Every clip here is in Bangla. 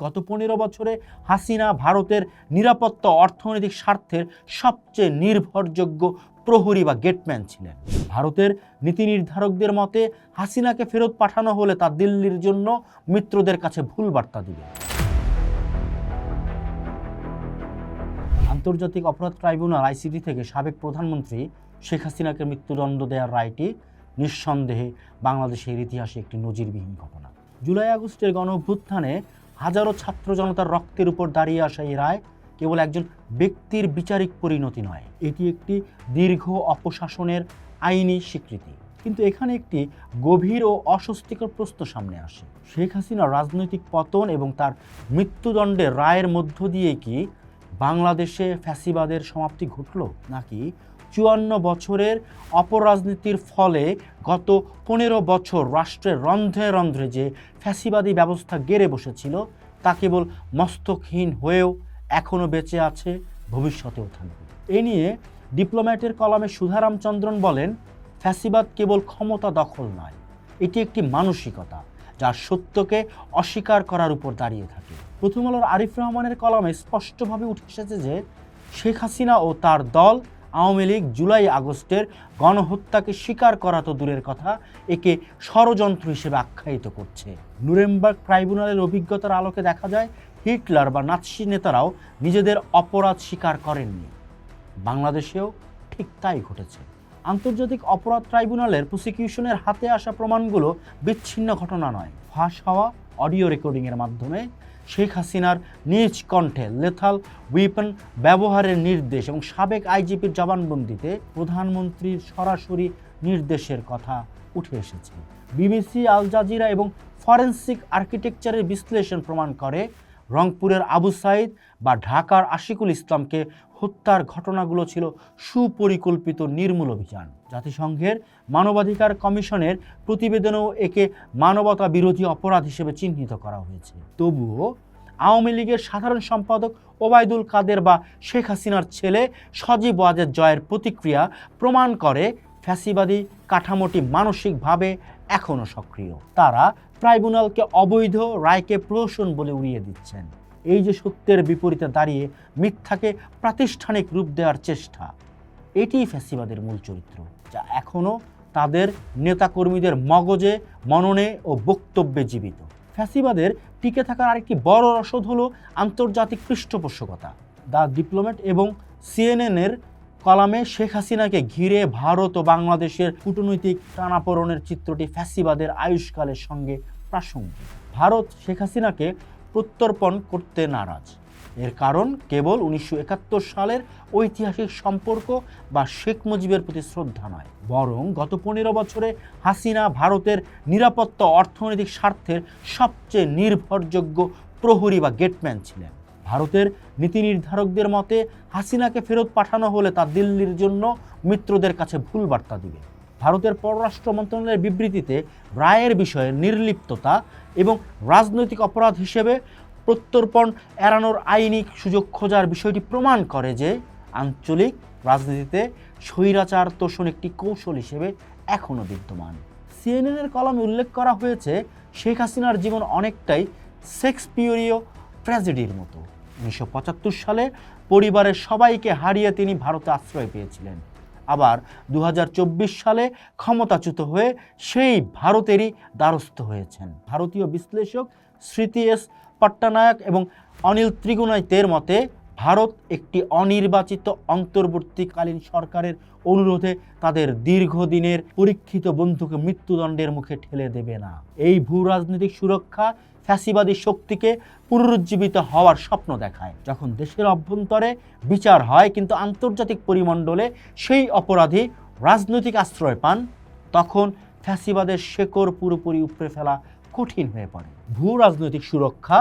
গত পনেরো বছরে হাসিনা ভারতের নিরাপত্তা অর্থনৈতিক স্বার্থের সবচেয়ে নির্ভরযোগ্য প্রহরী বা গেটম্যান ছিলেন। ভারতের নীতি নির্ধারকদের মতে, হাসিনাকে ফেরত পাঠানো হলে তা দিল্লির জন্য মিত্রদের কাছে ভুল বার্তা দিবে। আন্তর্জাতিক অপরাধ ট্রাইব্যুনাল, আইসিটি থেকে সাবেক প্রধানমন্ত্রী শেখ হাসিনাকে মৃত্যুদণ্ড দেওয়ার রায়টি নিঃসন্দেহে বাংলাদেশের ইতিহাসে একটি নজিরবিহীন ঘটনা। জুলাই আগস্টের গণ অভ্যুত্থানে হাজারো ছাত্র জনতার রক্তের উপর দাঁড়িয়ে আসা এই রায় কেবল একজন ব্যক্তির বিচারিক পরিণতি নয়, এটি একটি দীর্ঘ অপশাসনের আইনি স্বীকৃতি। কিন্তু এখানে একটি গভীর ও অস্বস্তিকর প্রশ্ন সামনে আসে। শেখ হাসিনার রাজনৈতিক পতন এবং তার মৃত্যুদণ্ডের রায়ের মধ্য দিয়ে কি বাংলাদেশে ফ্যাসিবাদের সমাপ্তি ঘটল নাকি চুয়ান্ন বছরের অপরাজনীতির ফলে গত পনেরো বছর রাষ্ট্রের রন্ধ্রে রন্ধ্রে যে ফ্যাসিবাদী ব্যবস্থা গেড়ে বসেছিল, তা কেবল মস্তকহীন হয়েও এখনও বেঁচে আছে, ভবিষ্যতেও থাকবে। এ নিয়ে ডিপ্লোম্যাটের কলামে সুধারামচন্দ্রন বলেন, ফ্যাসিবাদ কেবল ক্ষমতা দখল নয়, এটি একটি মানসিকতা যা সত্যকে অস্বীকার করার উপর দাঁড়িয়ে থাকে। প্রথম আলোর আরিফ রহমানের কলমে স্পষ্টভাবে উঠে এসেছে যে শেখ হাসিনা ও তার দল আওয়ামী লীগ জুলাই আগস্টের গণহত্যাকে স্বীকার করা তো দূরের কথা, একে ষড়যন্ত্র হিসেবে আখ্যায়িত করছে। নুরেমবার্গ ট্রাইব্যুনালের অভিজ্ঞতার আলোকে দেখা যায়, হিটলার বা নাৎসি নেতারাও নিজেদের অপরাধ স্বীকার করেননি। বাংলাদেশেও ঠিক তাই ঘটেছে। আন্তর্জাতিক অপরাধ ট্রাইব্যুনালের প্রসিকিউশনের হাতে আসা প্রমাণগুলো বিচ্ছিন্ন ঘটনা নয়। ফাঁস হওয়া অডিও রেকর্ডিংয়ের মাধ্যমে শেখ হাসিনার নিজ কণ্ঠে লেথাল উইপন ব্যবহারের নির্দেশ এবং সাবেক আইজিপির জবানবন্দিতে প্রধানমন্ত্রীর সরাসরি নির্দেশের কথা উঠে এসেছে। বিবিসি, আল জাজিরা এবং ফরেন্সিক আর্কিটেকচারের বিশ্লেষণ প্রমাণ করে রংপুরের আবু সাইদ বা ঢাকার আশিকুল ইসলামকে হত্যার ঘটনাগুলো ছিল সুপরিকল্পিত নির্মূল অভিযান। জাতিসংঘের মানবাধিকার কমিশনের প্রতিবেদনেও একে মানবতা বিরোধী অপরাধ হিসেবে চিহ্নিত করা হয়েছে। তবুও আওয়ামী লীগের সাধারণ সম্পাদক ওবায়দুল কাদের বা শেখ হাসিনার ছেলে সজীব ওয়াজেদ জয়ের প্রতিক্রিয়া প্রমাণ করে ফ্যাসিবাদী কাঠামোটি মানসিকভাবে এখনও সক্রিয়। তারা ট্রাইব্যুনালকে অবৈধ রায়কে প্রহসন বলে উড়িয়ে দিচ্ছেন। এই যে সত্যের বিপরীতে দাঁড়িয়ে মিথ্যাকে প্রাতিষ্ঠানিক রূপ দেওয়ার চেষ্টা, এটিই ফ্যাসিবাদের মূল চরিত্র। যা এখনও তাদের নেতাকর্মীদের মগজে মননে ও বক্তব্যে জীবিত। ফ্যাসিবাদের টিকে থাকার আরেকটি বড় রসদ হলো আন্তর্জাতিক পৃষ্ঠপোষকতা। দ্য ডিপ্লোম্যাট এবং সিএনএনের কলামে শেখ হাসিনাকে ঘিরে ভারত ও বাংলাদেশের কূটনৈতিক টানাপোড়নের চিত্রটি ফ্যাসিবাদের আয়ুষ্কালের সঙ্গে প্রাসঙ্গিক। ভারত শেখ হাসিনাকে প্রত্যর্পণ করতে নারাজ। এর কারণ কেবল উনিশশো একাত্তর সালের ঐতিহাসিক সম্পর্ক বা শেখ মুজিবের প্রতি শ্রদ্ধা নয়, বরং গত পনেরো বছরে হাসিনা ভারতের নিরাপত্তা অর্থনৈতিক স্বার্থের সবচেয়ে নির্ভরযোগ্য প্রহরী বা গেটম্যান ছিলেন। ভারতের নীতি নির্ধারকদের মতে, হাসিনাকে ফেরত পাঠানো হলে তা দিল্লির জন্য মিত্রদের কাছে ভুল বার্তা দিবে। ভারতের পররাষ্ট্র মন্ত্রণালয়ের বিবৃতিতে রায়ের বিষয়ে নির্লিপ্ততা এবং রাজনৈতিক অপরাধ হিসেবে প্রত্যর্পণ এড়ানোর আইনি সুযোগ খোঁজার বিষয়টি প্রমাণ করে যে আঞ্চলিক রাজনীতিতে স্বৈরাচার তোষণ একটি কৌশল হিসেবে এখনও বিদ্যমান। সিএনএনের কলমে উল্লেখ করা হয়েছে, শেখ হাসিনার জীবন অনেকটাই শেক্সপিয়রীয় ট্র্যাজেডির মতো। উনিশশো পঁচাত্তর সালে পরিবারের সবাইকে হারিয়ে তিনি ভারতে আশ্রয় পেয়েছিলেন। আবার দু হাজার চব্বিশ সালে ক্ষমতাচ্যুত হয়ে সেই ভারতেরই দ্বারস্থ হয়েছেন। ভারতীয় বিশ্লেষক স্মৃতি এস পট্টনায়ক এবং অনিল ত্রিগুণাইতের মতে, ভারত একটি অনির্বাচিত অন্তর্বর্তীকালীন সরকারের অনুরোধে তাদের দীর্ঘদিনের পরীক্ষিত বন্ধুকে মৃত্যুদণ্ডের মুখে ঠেলে দেবে না। এই ভূ রাজনৈতিক সুরক্ষা ফ্যাসিবাদী শক্তিকে পুনরুজ্জীবিত হওয়ার স্বপ্ন দেখায়। যখন দেশের অভ্যন্তরে বিচার হয় কিন্তু আন্তর্জাতিক পরিমণ্ডলে সেই অপরাধী রাজনৈতিক আশ্রয় পান, তখন ফ্যাসিবাদের শেকড় পুরোপুরি উপড়ে ফেলা কঠিন হয়ে পড়ে। ভূ রাজনৈতিক সুরক্ষা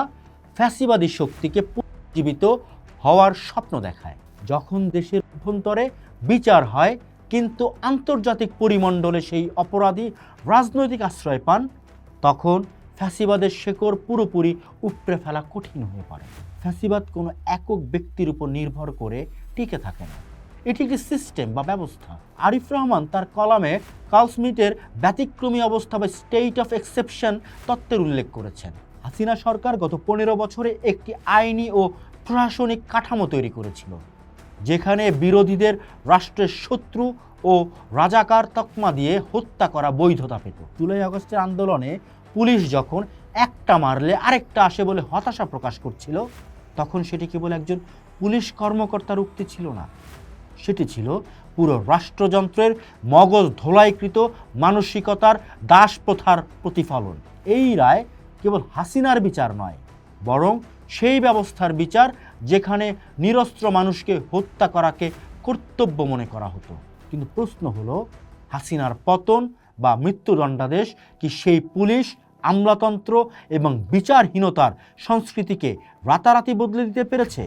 ফ্যাসিবাদী শক্তিকে পুনরুজ্জীবিত হওয়ার স্বপ্ন দেখায়। যখন দেশের অভ্যন্তরে বিচার হয়, কিন্তু আন্তর্জাতিক পরিমণ্ডলে সেই অপরাধী রাজনৈতিক আশ্রয় পান, তখন ফ্যাসিবাদের শেকড় পুরোপুরি উপড়ে ফেলা কঠিন হয়ে পড়ে। ফ্যাসিবাদ কোনো একক ব্যক্তির উপর নির্ভর করে টিকে থাকে না। এটি একটি সিস্টেম বা ব্যবস্থা। আরিফ রহমান তার কলামে কার্ল স্মিথের ব্যতিক্রমী অবস্থা বা স্টেট অফ এক্সেপশন তত্ত্বের উল্লেখ করেছেন। হাসিনা সরকার গত পনেরো বছরে একটি আইনি ও প্রশাসনিক কাঠামো তৈরি করেছিল, যেখানে বিরোধীদের রাষ্ট্রের শত্রু ও রাজাকার তকমা দিয়ে হত্যা করা বৈধতা পেত। জুলাই আগস্টের আন্দোলনে পুলিশ যখন একটা মারলে আরেকটা আসে বলে হতাশা প্রকাশ করছিল, তখন সেটি কেবল একজন পুলিশ কর্মকর্তার উক্তি ছিল না সেটি ছিল পুরো রাষ্ট্রযন্ত্রের মগজ ধোলাইকৃত মানসিকতার দাস প্রথার প্রতিফলন। এই রায় কেবল হাসিনার বিচার নয়, বরং সেই ব্যবস্থার বিচার যেখানে নিরস্ত্র মানুষকে হত্যা করাকে কর্তব্য মনে করা হতো। কিন্তু প্রশ্ন হলো, হাসিনার পতন বা মৃত্যুদণ্ডাদেশ কি সেই পুলিশ, আমলাতন্ত্র এবং বিচারহীনতার সংস্কৃতিকে রাতারাতি বদলে দিতে পেরেছে?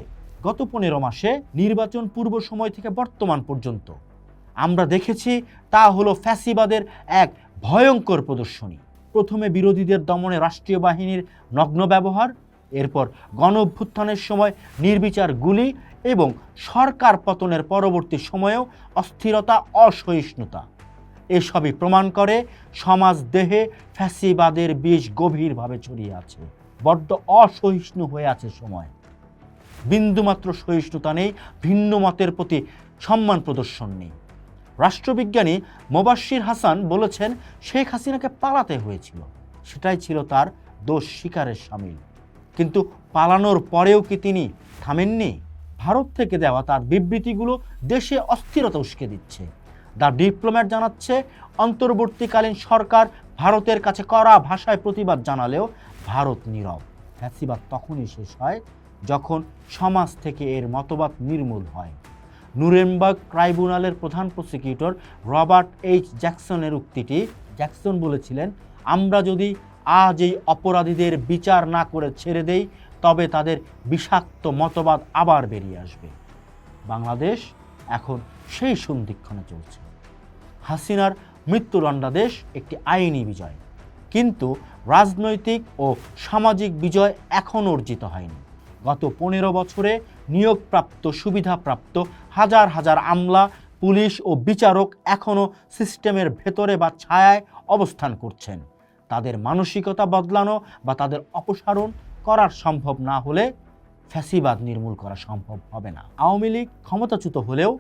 গত পনেরো মাসে নির্বাচন পূর্ব সময় থেকে বর্তমান পর্যন্ত। আমরা দেখেছি তা হলো ফ্যাসিবাদের এক ভয়ঙ্কর প্রদর্শনী। প্রথমে বিরোধীদের দমনে রাষ্ট্রীয় বাহিনীর নগ্ন ব্যবহার, এরপর গণ অভ্যুত্থানের সময় নির্বিচার গুলি এবং সরকার পতনের পরবর্তী সময়েও অস্থিরতা, অসহিষ্ণুতা। এসবই প্রমাণ করে সমাজ দেহে ফ্যাসিবাদের বীজ গভীরভাবে ছড়িয়ে আছে, বড্ড অসহিষ্ণু হয়ে আছে সময়। বিন্দুমাত্র সহিষ্ণুতা নেই, ভিন্ন মতের প্রতি সম্মান প্রদর্শন নেই। রাষ্ট্রবিজ্ঞানী মোবাশ্বির হাসান বলেছেন, শেখ হাসিনাকে পালাতে হয়েছিল। সেটাই ছিল তার দোষ স্বীকারের সামিল। কিন্তু পালানোর পরেও কি তিনি থামেননি? ভারত থেকে দেওয়া তার বিবৃতিগুলো দেশে অস্থিরতা উস্কে দিচ্ছে। দ্য ডিপ্লোম্যাট জানাচ্ছে, অন্তর্বর্তীকালীন সরকার ভারতের কাছে কড়া ভাষায় প্রতিবাদ জানালেও ভারত নীরব। ফ্যাসিবাদ তখনই শেষ হয় যখন সমাজ থেকে এর মতবাদ নির্মূল হয়। নুরেমবার্গ ট্রাইব্যুনালের প্রধান প্রসিকিউটর রবার্ট এইচ জ্যাকসনের উক্তিটি, জ্যাকসন বলেছিলেন, আমরা যদি আজ এই অপরাধীদের বিচার না করে ছেড়ে দেই, তবে তাদের বিষাক্ত মতবাদ আবার বেরিয়ে আসবে। বাংলাদেশ এখন সেই সন্ধিক্ষণে চলছে। হাসিনার মৃত্যুদণ্ডাদেশ একটি আইনি বিজয়, কিন্তু রাজনৈতিক ও সামাজিক বিজয় এখনও অর্জিত হয়নি। গত পনেরো বছরে নিয়োগপ্রাপ্ত, সুবিধাপ্রাপ্ত হাজার হাজার আমলা, পুলিশ ও বিচারক এখনও সিস্টেমের ভেতরে বা ছায়ায় অবস্থান করছেন। তাদের মানসিকতা বদলানো বা তাদের অপসারণ করার সম্ভব না হলে ফ্যাসিবাদ নির্মূল করা সম্ভব হবে না। আওয়ামী লীগ ক্ষমতাচ্যুত হলেও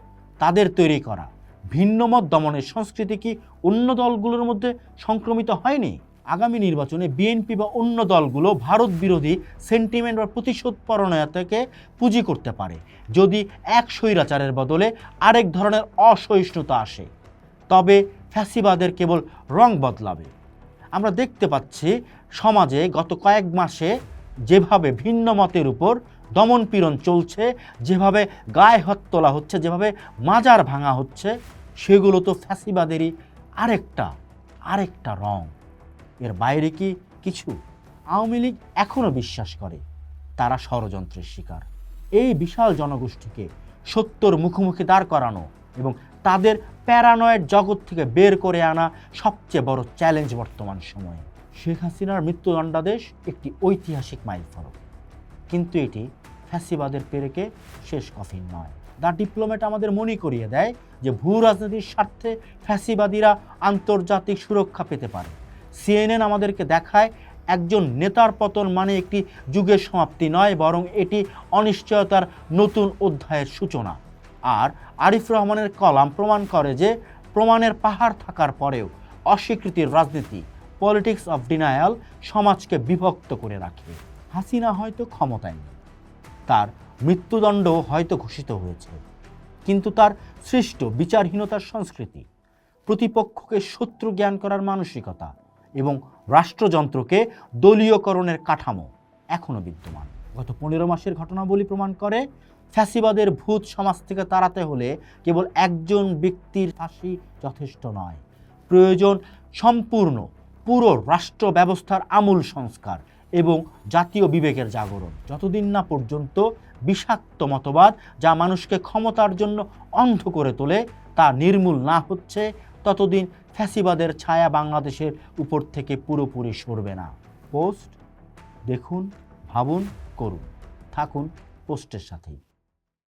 তাদের তৈরি করা ভিন্নমত দমনের সংস্কৃতি কি অন্য দলগুলোর মধ্যে সংক্রমিত হয়নি? আগামী নির্বাচনে বিএনপি বা অন্য দলগুলো ভারত বিরোধী সেন্টিমেন্ট বা প্রতিশোধ পরণয়তাকে পুঁজি করতে পারে। যদি এক স্বৈরাচারের বদলে আরেক ধরনের অসহিষ্ণুতা আসে, তবে ফ্যাসিবাদের কেবল রং বদলাবে। আমরা দেখতে পাচ্ছি সমাজে গত কয়েক মাসে যেভাবে ভিন্ন মতের উপর দমনপীড়ন চলছে, যেভাবে গায়ে হাত তোলা হচ্ছে, যেভাবে মাজার ভাঙা হচ্ছে, সেগুলো তো ফ্যাসিবাদেরই আরেকটা আরেকটা রং। এর বাইরে কি কিছু? আওয়ামী লীগ এখনও বিশ্বাস করে, তারা ষড়যন্ত্রের শিকার। এই বিশাল জনগোষ্ঠীকে সত্যর মুখোমুখি দাঁড় করানো এবং তাদের প্যারানয়েড জগৎ থেকে বের করে আনা সবচেয়ে বড় চ্যালেঞ্জ বর্তমান সময়ে। শেখ হাসিনার মৃত্যুদণ্ডাদেশ একটি ঐতিহাসিক মাইলফলক। কিন্তু এটি ফ্যাসিবাদের পেরেকে শেষ কফিন নয়। দ্য ডিপ্লোমেট আমাদের মনে করিয়ে দেয় যে ভূ রাজনীতির স্বার্থে ফ্যাসিবাদীরা আন্তর্জাতিক সুরক্ষা পেতে পারে। সিএনএন আমাদেরকে দেখায়, একজন নেতার পতন মানে একটি যুগের সমাপ্তি নয়, বরং এটি অনিশ্চয়তার নতুন অধ্যায়ের সূচনা। আর আরিফ রহমানের কলাম প্রমাণ করে যে, প্রমাণের পাহাড় থাকার পরেও অস্বীকৃতির রাজনীতি, পলিটিক্স অফ ডিনায়াল সমাজকে বিভক্ত করে রাখে। হাসিনা হয়তো ক্ষমতায় নেই, তার মৃত্যুদণ্ড হয়তো ঘোষিত হয়েছে, কিন্তু তার সৃষ্ট বিচারহীনতার সংস্কৃতি, প্রতিপক্ষকে শত্রু জ্ঞান করার মানসিকতা এবং রাষ্ট্রযন্ত্রকে দলীয়করণের কাঠামো এখনও বিদ্যমান। গত পনেরো মাসের ঘটনাবলী প্রমাণ করে ফ্যাসিবাদের ভূত সমাজ থেকে তাড়াতে হলে কেবল একজন ব্যক্তির ফাঁসি যথেষ্ট নয়। প্রয়োজন সম্পূর্ণ পুরো রাষ্ট্র ব্যবস্থার আমূল সংস্কার এবং জাতীয় বিবেকের জাগরণ। যতদিন না পর্যন্ত বিষাক্ত মতবাদ যা মানুষকে ক্ষমতার জন্য অন্ধ করে তোলে তা নির্মূল না হচ্ছে ততদিন ফ্যাসিবাদের ছায়া বাংলাদেশের উপর থেকে পুরোপুরি সরবে না। পোস্ট দেখুন, ভাবুন, করুন। থাকুন পোস্টের সাথেই।